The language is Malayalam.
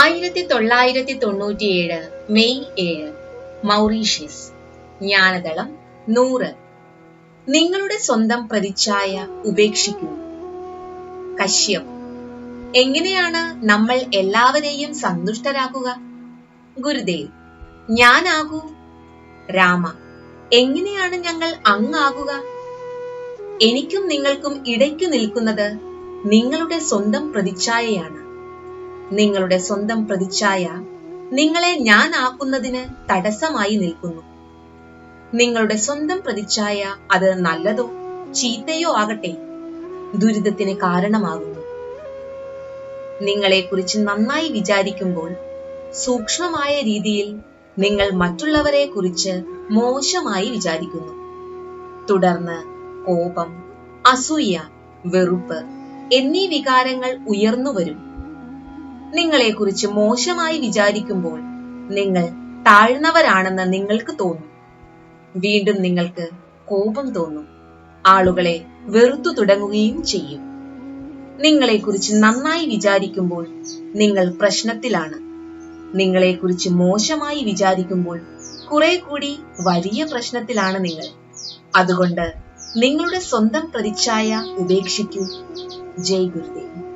ആയിരത്തി തൊള്ളായിരത്തി തൊണ്ണൂറ്റിയേഴ് മെയ് ഏഴ്. മൗറീഷ്യസ് ജ്ഞാനതളം നൂറ്. നിങ്ങളുടെ സ്വന്തം പ്രതിച്ഛായ ഉപേക്ഷിക്കൂ. കശ്യപ് എങ്ങനെയാണ് നമ്മൾ എല്ലാവരെയും സന്തുഷ്ടരാക്കുക? ഗുരുദേവ് ഞാനാകൂ. രാമ എങ്ങനെയാണ് ഞങ്ങൾ അങ്ങാകുക? എനിക്കും നിങ്ങൾക്കും ഇടയ്ക്കു നിൽക്കുന്നത് നിങ്ങളുടെ സ്വന്തം പ്രതിച്ഛായയാണ്. നിങ്ങളുടെ സ്വന്തം പ്രതിച്ഛായ നിങ്ങളെ ഞാൻ ആക്കുന്നതിന് തടസ്സമായി നിൽക്കുന്നു. നിങ്ങളുടെ സ്വന്തം പ്രതിച്ഛായ അത് നല്ലതോ ചീത്തയോ ആകട്ടെ ദുരിതത്തിന് കാരണമാകുന്നു. നിങ്ങളെക്കുറിച്ച് നന്നായി വിചാരിക്കുമ്പോൾ സൂക്ഷ്മമായ രീതിയിൽ നിങ്ങൾ മറ്റുള്ളവരെ കുറിച്ച് മോശമായി വിചാരിക്കുന്നു. തുടർന്ന് കോപം അസൂയ വെറുപ്പ് എന്നീ വികാരങ്ങൾ ഉയർന്നു വരും നിങ്ങളെക്കുറിച്ച് മോശമായി വിചാരിക്കുമ്പോൾ നിങ്ങൾ താഴ്ന്നവരാണെന്ന് നിങ്ങൾക്ക് തോന്നും. വീണ്ടും നിങ്ങൾക്ക് കോപം തോന്നും. ആളുകളെ വെറുത്തു തുടങ്ങുകയും ചെയ്യും. നിങ്ങളെ കുറിച്ച് നന്നായി വിചാരിക്കുമ്പോൾ നിങ്ങൾ പ്രശ്നത്തിലാണ്. നിങ്ങളെ കുറിച്ച് മോശമായി വിചാരിക്കുമ്പോൾ കുറെ കൂടി വലിയ പ്രശ്നത്തിലാണ് നിങ്ങൾ. അതുകൊണ്ട് നിങ്ങളുടെ സ്വന്തം പ്രതിച്ഛായ ഉപേക്ഷിക്കൂ. ജയ് ഗുരുദേവ്.